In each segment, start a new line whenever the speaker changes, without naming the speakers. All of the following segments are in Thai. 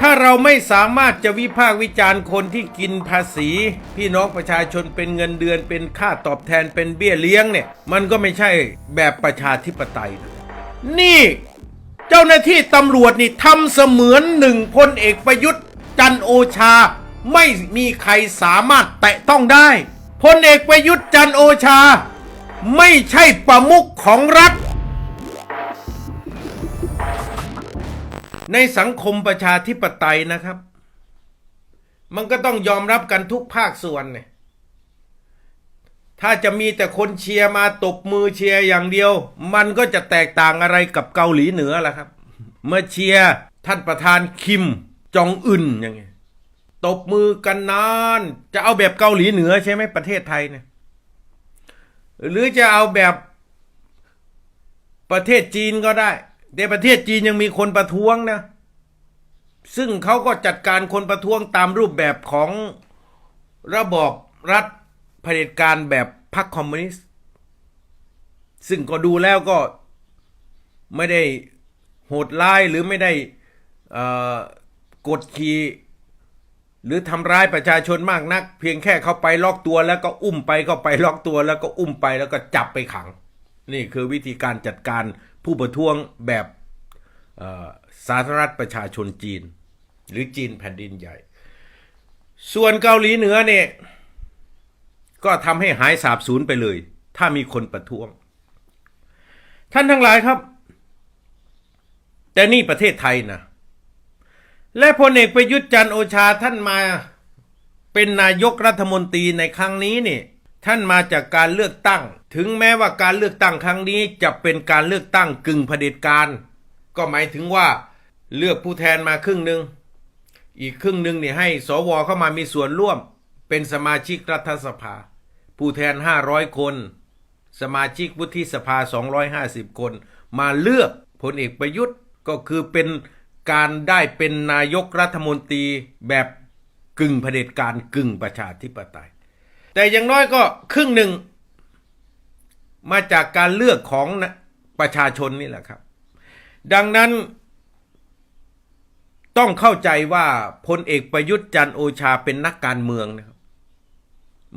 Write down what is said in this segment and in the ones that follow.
ถ้าเราไม่สามารถจะวิพากษ์วิจารณ์คนที่กินภาษี พี่น้องประชาชนเป็นเงินเดือนเป็นค่าตอบแทนเป็นเบี้ยเลี้ยงเนี่ย มันก็ไม่ใช่แบบประชาธิปไตยนะนี่เจ้าหน้าที่ตำรวจนี่ทำเสมือนหนึ่งพลเอกประยุทธ์ จันโอชา ไม่มีใครสามารถแตะต้องได้พลเอกประยุทธ์จันโอชา ไม่ใช่ประมุขของรัฐ ในสังคมประชาธิปไตยนะครับ มันก็ต้องยอมรับกันทุกภาคส่วนเนี่ยถ้าจะมีแต่คนเชียร์มาตบมือเชียร์อย่างเดียว มันก็จะแตกต่างอะไรกับเกาหลีเหนือล่ะครับ เมื่อเชียร์ท่านประธานคิมจองอึนอย่างเงี้ยตบมือกันนาน จะเอาแบบเกาหลีเหนือใช่ไหมประเทศไทยเนี่ยหรือจะเอาแบบประเทศจีนก็ได้ ในประเทศจีนยังมีคนประท้วงนะ ซึ่งเขาก็จัดการคนประท้วงตามรูปแบบของระบอบรัฐเผด็จการแบบพรรคคอมมิวนิสต์ ซึ่งก็ดูแล้วก็ไม่ได้โหดร้ายหรือไม่ได้กดขี่หรือทำร้ายประชาชนมากนัก เพียงแค่เขาไปล็อกตัวแล้วก็อุ้มไปเข้าไปล็อกตัวแล้วก็อุ้มไปแล้วก็จับไปขัง นี่คือวิธีการจัดการ ผู้ประท้วงแบบสาธารณรัฐประชาชนจีน หรือจีนแผ่นดินใหญ่ ส่วนเกาหลีเหนือเนี่ยก็ทำให้หายสาบสูญไปเลย ถ้ามีคนประท้วง ท่านทั้งหลายครับ แต่นี่ประเทศไทยนะ และพลเอกประยุทธ์จันโอชาท่านมาเป็นนายกรัฐมนตรีในครั้งนี้นี่ท่านมาจากการเลือกตั้ง ถึงแม้ว่าการเลือกตั้งครั้งนี้จะเป็นการเลือกตั้งกึ่งเผด็จการ ก็หมายถึงว่าเลือกผู้แทนมาครึ่งหนึ่งอีกครึ่งหนึ่งเนี่ยให้สวเข้ามามีส่วนร่วม เป็นสมาชิกรัฐสภา ผู้แทน 500 คน สมาชิกวุฒิสภา 250 คน มาเลือกพลเอกประยุทธ์ก็คือเป็นการได้เป็นนายกรัฐมนตรีแบบกึ่งเผด็จการกึ่งประชาธิปไตย แต่อย่างน้อยก็ครึ่งหนึ่ง มาจากการเลือกของประชาชนนี่แหละครับ ดังนั้น ต้องเข้าใจว่าพลเอกประยุทธ์จันโอชาเป็นนักการเมืองนะครับ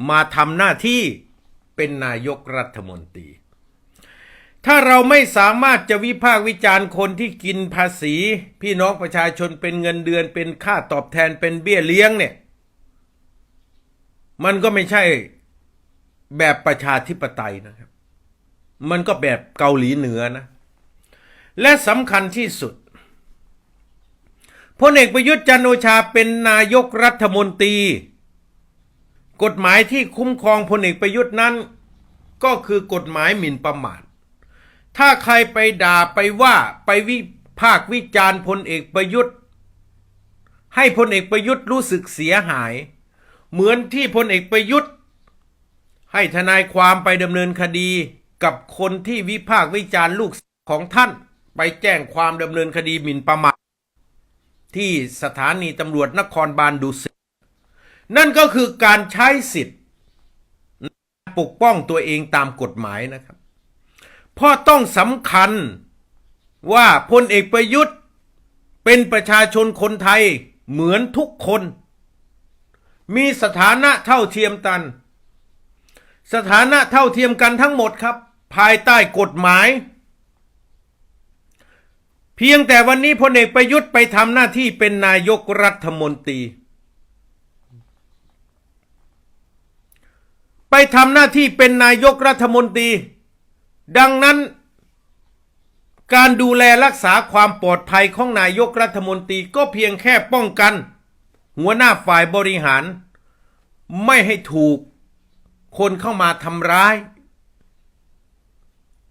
มาทำหน้าที่เป็นนายกรัฐมนตรี ถ้าเราไม่สามารถจะวิพากษ์วิจารณ์คนที่กินภาษี พี่น้องประชาชนเป็นเงินเดือนเป็นค่าตอบแทนเป็นเบี้ยเลี้ยงเนี่ย มันก็ไม่ใช่แบบประชาธิปไตยนะครับ มันก็แบบเกาหลีเหนือนะ และสำคัญที่สุดพลเอกประยุทธ์จันโอชาเป็นนายกรัฐมนตรี กฎหมายที่คุ้มครองพลเอกประยุทธ์นั้น ก็คือกฎหมายหมิ่นประมาท ถ้าใครไปด่าไปว่าไปวิพากวิจารณ์พลเอกประยุทธ์ ให้พลเอกประยุทธ์รู้สึกเสียหาย เหมือนที่พลเอกประยุทธ์ ให้ทนายความไปดำเนินคดี กับคนที่วิพากษ์วิจารณ์ลูกของท่านไปแจ้งความดำเนินคดีหมิ่นประมาทที่สถานีตำรวจนครบาลดุสิตนั่นก็คือการใช้สิทธิ์ปกป้องตัวเองตามกฎหมายนะครับเพราะต้องสำคัญว่าพลเอกประยุทธ์เป็นประชาชนคนไทยเหมือนทุกคน มีสถานะเท่าเทียมกัน สถานะเท่าเทียมกันทั้งหมดครับ ภายใต้กฎหมาย เพียงแต่วันนี้พลเอกประยุทธ์ไปทำหน้าที่เป็นนายกรัฐมนตรี ไปทำหน้าที่เป็นนายกรัฐมนตรี ดังนั้น การดูแลรักษาความปลอดภัยของนายกรัฐมนตรีก็เพียงแค่ป้องกัน หัวหน้าฝ่ายบริหาร ไม่ให้ถูกคนเข้ามาทำร้าย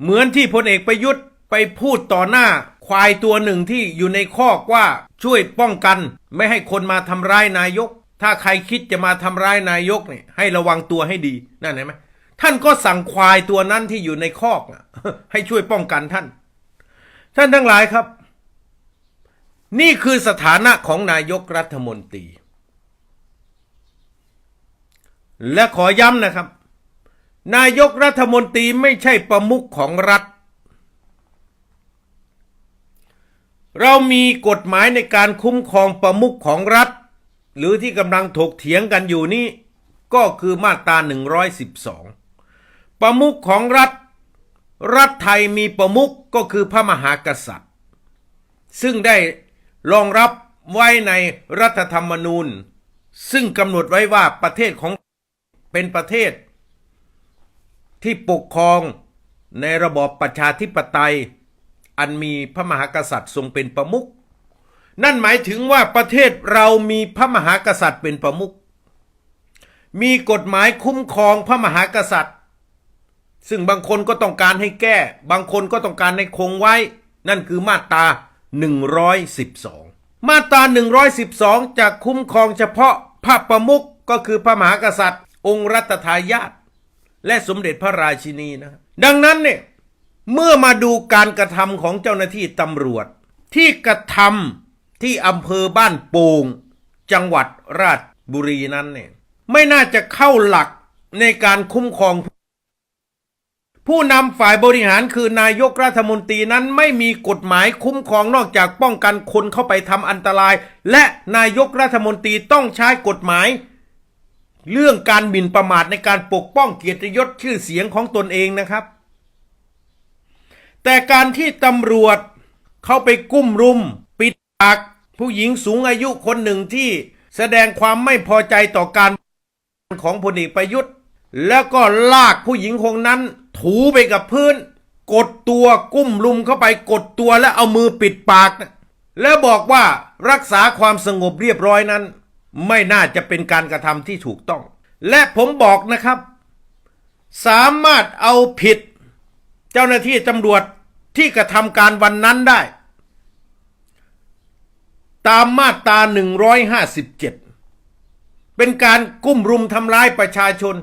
เหมือนที่พลเอกประยุทธ์ไปพูดต่อหน้า ควายตัวหนึ่งที่อยู่ในคอกว่าช่วยป้องกัน ไม่ให้คนมาทำร้ายนายก ถ้าใครคิดจะมาทำร้ายนายกเนี่ยให้ระวังตัวให้ดีนั่นเห็นไหมท่านก็สั่งควายตัวนั้นที่อยู่ในคอกนะให้ช่วยป้องกันท่าน ท่านทั้งหลายครับ นี่คือสถานะของนายกรัฐมนตรี และขอย้ำนะครับ นายกรัฐมนตรีไม่ใช่ประมุขของรัฐ เรามีกฎหมายในการคุ้มครองประมุขของรัฐ หรือที่กำลังถกเถียงกันอยู่นี้ก็คือมาตรา 112 ประมุขของรัฐ รัฐไทยมีประมุขก็คือพระมหากษัตริย์ ซึ่งได้รองรับไว้ในรัฐธรรมนูญ ซึ่งกำหนดไว้ว่าประเทศของเป็นประเทศ ที่ปกครองในระบอบประชาธิปไตย อันมีพระมหากษัตริย์ทรงเป็นประมุขนั่นหมายถึงว่าประเทศเรามีพระมหากษัตริย์เป็นประมุขมีกฎหมายคุ้มครองพระมหากษัตริย์ ซึ่งบางคนก็ต้องการให้แก้ บางคนก็ต้องการให้คงไว้ นั่นคือมาตรา 112 มาตรา 112 จะคุ้มครองเฉพาะพระประมุขก็คือพระมหากษัตริย์ องค์รัตทายาท และสมเด็จพระราชินีนะดังนั้นเนี่ยเมื่อมาดูการกระทำของเจ้าหน้าที่ตำรวจ ที่กระทำที่อำเภอบ้านโป่งจังหวัดราชบุรีนั้นเนี่ยไม่น่าจะเข้าหลักในการคุ้มครอง ผู้นำฝ่ายบริหารคือนายกรัฐมนตรีนั้นไม่มีกฎหมายคุ้มครองนอกจากป้องกันคนเข้าไปทำอันตราย และนายกรัฐมนตรีต้องใช้กฎหมาย เรื่องการหมิ่นประมาทในการปกป้องเกียรติยศชื่อเสียงของตนเองนะครับ แต่การที่ตำรวจเข้าไปกุ้มรุม ปิดปากผู้หญิงสูงอายุคนหนึ่งที่แสดงความไม่พอใจต่อการของพลเอกประยุทธ์ แล้วก็ลากผู้หญิงคนนั้น ถูไปกับพื้น กดตัวกุ้มลุมเข้าไปกดตัวแล้วเอามือปิดปาก แล้วบอกว่ารักษาความสงบเรียบร้อยนั้น ไม่น่าจะเป็นการกระทำที่ถูกต้อง และผมบอกนะครับ สามารถเอาผิด เจ้าหน้าที่ตำรวจที่กระทำการวันนั้นได้ ตามมาตรา 157 เป็นการกุ้มรุมทำร้ายประชาชน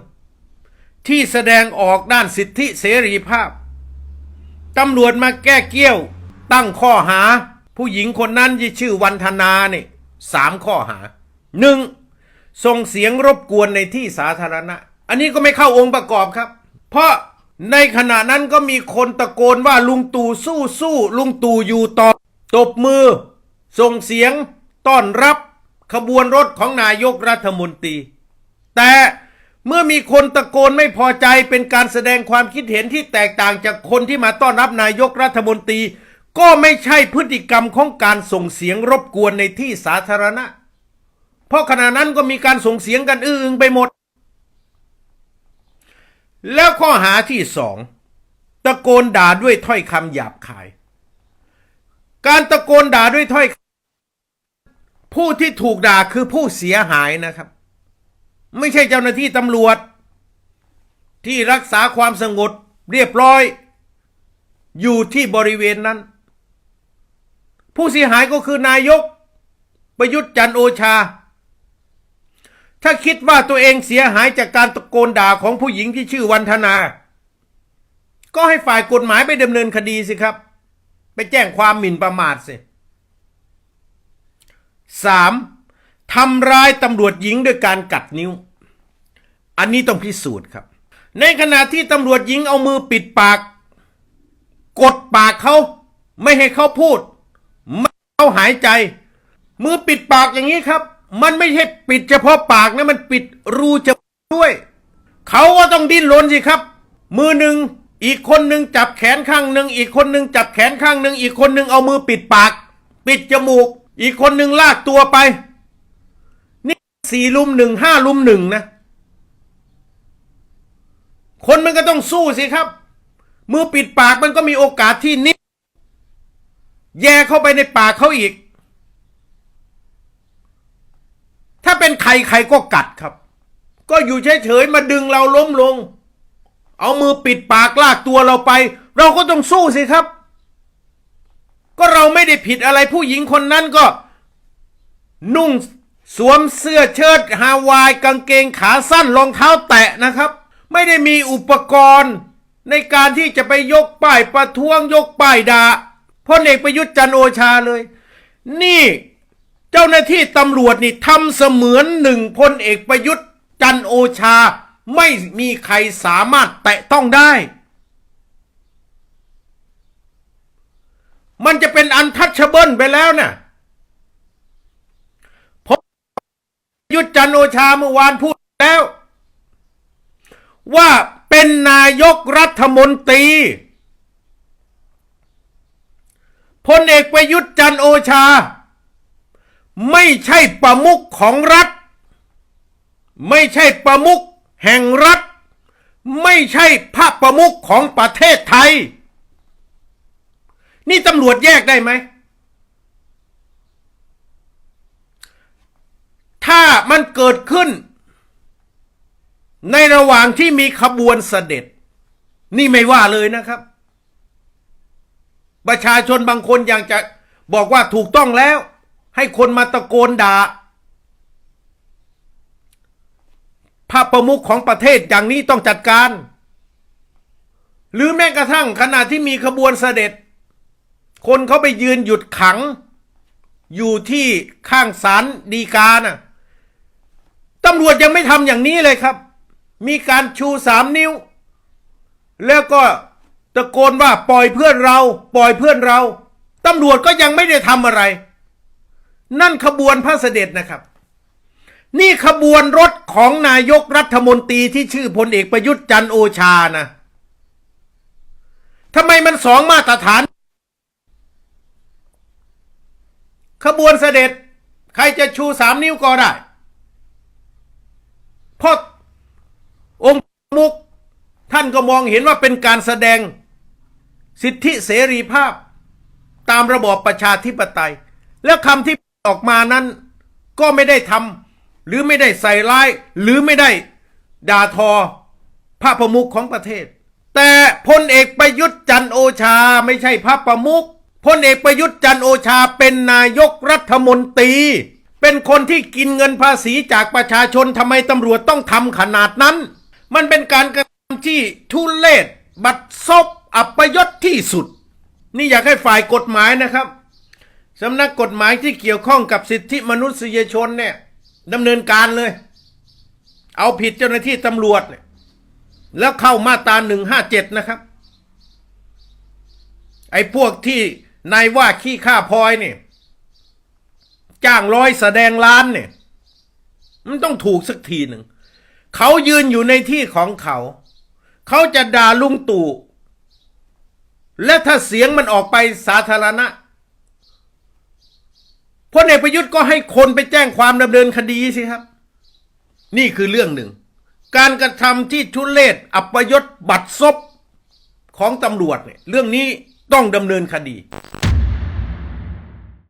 ที่แสดงออกด้านสิทธิเสรีภาพตำรวจมาแก้เกี้ยว ตั้งข้อหา ผู้หญิงคนนั้นที่ชื่อวันธนาเนี่ยสามข้อหา หนึ่งส่งเสียงรบกวนในที่สาธารณะ อันนี้ก็ไม่เข้าองค์ประกอบครับ เพราะในขณะนั้นก็มีคนตะโกนว่าลุงตู่สู้สู้ลุงตู่อยู่ต่อตบมือ ส่งเสียงต้อนรับขบวนรถของนายกรัฐมนตรี แต่เมื่อมีคนตะโกนไม่พอใจเป็นการแสดงความคิดเห็นที่แตกต่างจากคนที่มาต้อนรับนายกรัฐมนตรี ก็ไม่ใช่พฤติกรรมของการส่งเสียงรบกวนในที่สาธารณะ ราะขณะนั้นก็มีการส่งเสียงกันอื้ออึงไปหมด แล้วข้อหาที่สองตะโกนด่าด้วยถ้อยคำหยาบคาย การตะโกนด่าด้วยถ้อย ผู้ที่ถูกด่าคือผู้เสียหายนะครับ ไม่ใช่เจ้าหน้าที่ตำรวจ ที่รักษาความสงบเรียบร้อย อยู่ที่บริเวณนั้น ผู้เสียหายก็คือนายก ประยุทธ์จันโอชา ถ้าคิดว่าตัวเองเสียหายจากการตะโกนด่าของผู้หญิงที่ชื่อวันธนา ก็ให้ฝ่ายกฎหมายไปดำเนินคดีสิครับ ไปแจ้งความหมิ่นประมาทสิสามทำร้ายตำรวจหญิงด้วยการกัดนิ้ว อันนี้ต้องพิสูจน์ครับ ในขณะที่ตำรวจหญิงเอามือปิดปาก กดปากเขาไม่ให้เขาพูด ไม่ให้เขาหายใจ มือปิดปากอย่างนี้ครับ มันไม่ใช่ปิดเฉพาะปากนะมันปิดรูจมูกด้วย เขาก็ต้องดิ้นรนสิครับ มือหนึ่งอีกคนหนึ่งจับแขนข้างหนึ่งอีกคนหนึ่งจับแขนข้างหนึ่งอีกคนหนึ่งเอามือปิดปาก ปิดจมูก อีกคนหนึ่งลากตัวไป นี่สี่ลุมหนึ่งห้าลุมหนึ่งนะ คนมันก็ต้องสู้สิครับ มือปิดปากมันก็มีโอกาสที่นิดแย่เข้าไปในปากเขาอีก ถ้าเป็นใครใครก็กัดครับ ก็อยู่เฉยๆมาดึงเราล้มลง เอามือปิดปากลากตัวเราไป เราก็ต้องสู้สิครับ ก็เราไม่ได้ผิดอะไรผู้หญิงคนนั้นก็ นุ่งสวมเสื้อเชิ้ตฮาวายกางเกงขาสั้นรองเท้าแตะนะครับ ไม่ได้มีอุปกรณ์ในการที่จะไปยกป้ายประท้วงยกป้ายด่าพลเอกประยุทธ์จันโอชาเลย นี่ เจ้าหน้าที่ตำรวจนี่ทำเสมือนหนึ่งพลเอกประยุทธ์ จันโอชา ไม่มีใครสามารถแตะต้องได้ มันจะเป็นอันทัชเบิลไปแล้วน่ะผมยุทธจันโอชาเมื่อวานพูดแล้ว ว่าเป็นนายกรัฐมนตรีพลเอกประยุทธ์จันโอชา ไม่ใช่ประมุขของรัฐ ไม่ใช่ประมุขแห่งรัฐ ไม่ใช่พระประมุขของประเทศไทย นี่ตำรวจแยกได้ไหม ถ้ามันเกิดขึ้น ในระหว่างที่มีขบวนเสด็จ นี่ไม่ว่าเลยนะครับ ประชาชนบางคนอยังจะบอกว่าถูกต้องแล้ว ให้คนมาตะโกนด่าพระประมุขของประเทศอย่างนี้ต้องจัดการ หรือแม้กระทั่งขณะที่มีขบวนเสด็จ คนเขาไปยืนหยุดขัง อยู่ที่ข้างศาลดีกาน่ะตำรวจยังไม่ทำอย่างนี้เลยครับ มีการชูสามนิ้ว แล้วก็ตะโกนว่าปล่อยเพื่อนเรา ปล่อยเพื่อนเราตำรวจก็ยังไม่ได้ทำอะไร นั่นขบวนพระเสด็จนะครับ นี่ขบวนรถของนายกรัฐมนตรีที่ชื่อพลเอกประยุทธ์จันโอชานะทำไมมันสองมาตรฐาน ขบวนเสด็จ ใครจะชูสามนิ้วก็ได้เพราะองค์มุกท่านก็มองเห็นว่าเป็นการแสดงสิทธิเสรีภาพ ตามระบอบประชาธิปไตย แล้วคำที่ ออกมานั้น ก็ไม่ได้ทำหรือไม่ได้ใส่ร้าย หรือไม่ได้ด่าทอพระประมุขของประเทศ แต่พลเอกประยุทธ์จันโอชาไม่ใช่พระประมุขพลเอกประยุทธ์จันโอชาเป็นนายกรัฐมนตรี เป็นคนที่กินเงินภาษีจากประชาชนทำไมตำรวจต้องทำขนาดนั้น มันเป็นการกระทำที่ทุเลศบัดซบอัปยศที่สุด นี่อยากให้ฝ่ายกฎหมายนะครับ สำนักกฎหมายที่เกี่ยวข้องกับสิทธิมนุษยชนเนี่ยดำเนินการเลย เอาผิดเจ้าหน้าที่ตำรวจเนี่ยแล้วเข้ามาตราหนึ่งห้าเจ็ดนะครับ ไอ้พวกที่นายว่าขี้ข้าพลอยเนี่ยจ้างร้อยแสดงล้านเนี่ยมันต้องถูกสักทีหนึ่ง เขายืนอยู่ในที่ของเขา เขาจะด่าลุงตู่ และถ้าเสียงมันออกไปสาธารณะ พลเอกประยุทธ์ก็ให้คนไปแจ้งความดำเนินคดีสิครับ นี่คือเรื่องหนึ่ง การกระทำที่ทุเลศอัปยศบัตรซบของตำรวจเนี่ยเรื่องนี้ต้องดำเนินคดี